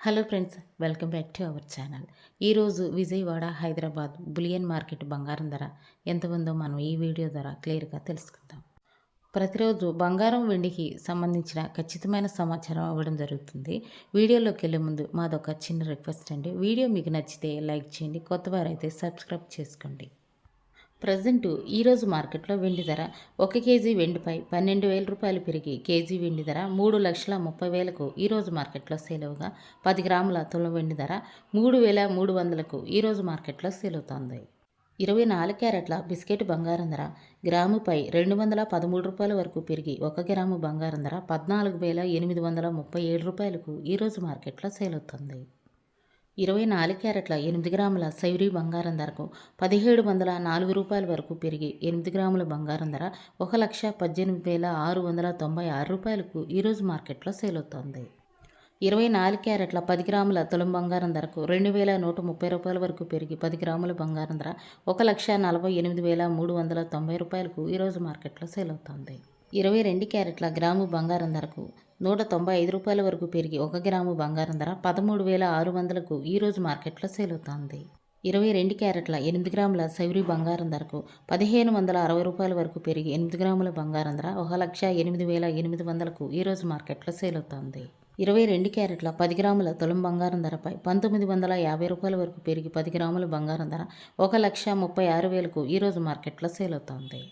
Hello friends welcome back to our channel. ఈరోజు Vijayawada Hyderabad bullion market బంగారం ధర ఎంత ఉందో మనం ఈ వీడియో ద్వారా క్లియర్గా తెలుసుకుందాం. ప్రతిరోజు బంగారం వెండికి సంబంధించిన ఖచ్చితమైన సమాచారం ఇవ్వడం జరుగుతుంది. వీడియోలోకి వెళ్ళే ముందు మాదొక చిన్న రిక్వెస్ట్ అండి. వీడియో మీకు నచ్చితే లైక్ చేయండి కొత్తవారైతే సబ్స్క్రైబ్ చేసుకోండి. ప్రజెంట్ ఈరోజు మార్కెట్లో వెండి ధర ఒక కేజీ వెండిపై పన్నెండు వేల రూపాయలు పెరిగి కేజీ వెండి ధర మూడు లక్షల ముప్పై వేలకు ఈరోజు మార్కెట్లో సేలవుగా పది గ్రాముల తులం వెండి ధర మూడు వేల మూడు వందలకు ఈరోజు మార్కెట్లో సేలవుతోంది ఇరవై నాలుగు క్యారెట్ల బిస్కెట్ బంగారం ధర గ్రాముపై రెండు వందల పదమూడు రూపాయల వరకు పెరిగి ఒక గ్రాము బంగారం ధర పద్నాలుగు వేల ఎనిమిది వందల ముప్పై ఏడు రూపాయలకు ఈరోజు మార్కెట్లో సేల్ అవుతుంది. ఇరవై నాలుగు క్యారెట్ల ఎనిమిది గ్రాముల సైరీ బంగారం ధరకు పదిహేడు వందల నాలుగు రూపాయల వరకు పెరిగి ఎనిమిది గ్రాముల బంగారం ధర ఒక లక్ష పద్దెనిమిది వేల ఆరు వందల తొంభై ఆరు రూపాయలకు ఈరోజు మార్కెట్లో సేల్ అవుతోంది. ఇరవై నాలుగు క్యారెట్ల పది గ్రాముల తులం బంగారం ధరకు రెండు వేల నూట ముప్పై రూపాయల వరకు పెరిగి పది గ్రాముల బంగారం ధర ఒక లక్ష నలభై ఎనిమిది వేల మూడు వందల తొంభై రూపాయలకు ఈరోజు మార్కెట్లో సేల్ అవుతోంది. ఇరవై రెండు క్యారెట్ల గ్రాము బంగారం ధరకు నూట తొంభై ఐదు రూపాయల వరకు పెరిగి ఒక గ్రాము బంగారం ధర పదమూడు వేల ఆరు వందలకు ఈరోజు మార్కెట్లో సేల్ అవుతోంది. ఇరవై రెండు క్యారెట్ల ఎనిమిది గ్రాముల సైరీ బంగారం ధరకు పదిహేను వందల అరవై రూపాయల వరకు పెరిగి ఎనిమిది గ్రాముల బంగారం ధర ఒక లక్ష ఎనిమిది వేల ఎనిమిది వందలకు ఈరోజు మార్కెట్లో సేల్ అవుతోంది. ఇరవై రెండు క్యారెట్ల పది గ్రాముల తులం బంగారం ధరపై పంతొమ్మిది వందల యాభై రూపాయల వరకు పెరిగి పది గ్రాముల బంగారం ధర ఒక లక్ష ముప్పై ఆరు వేలకు ఈరోజు మార్కెట్లో సేల్ అవుతోంది.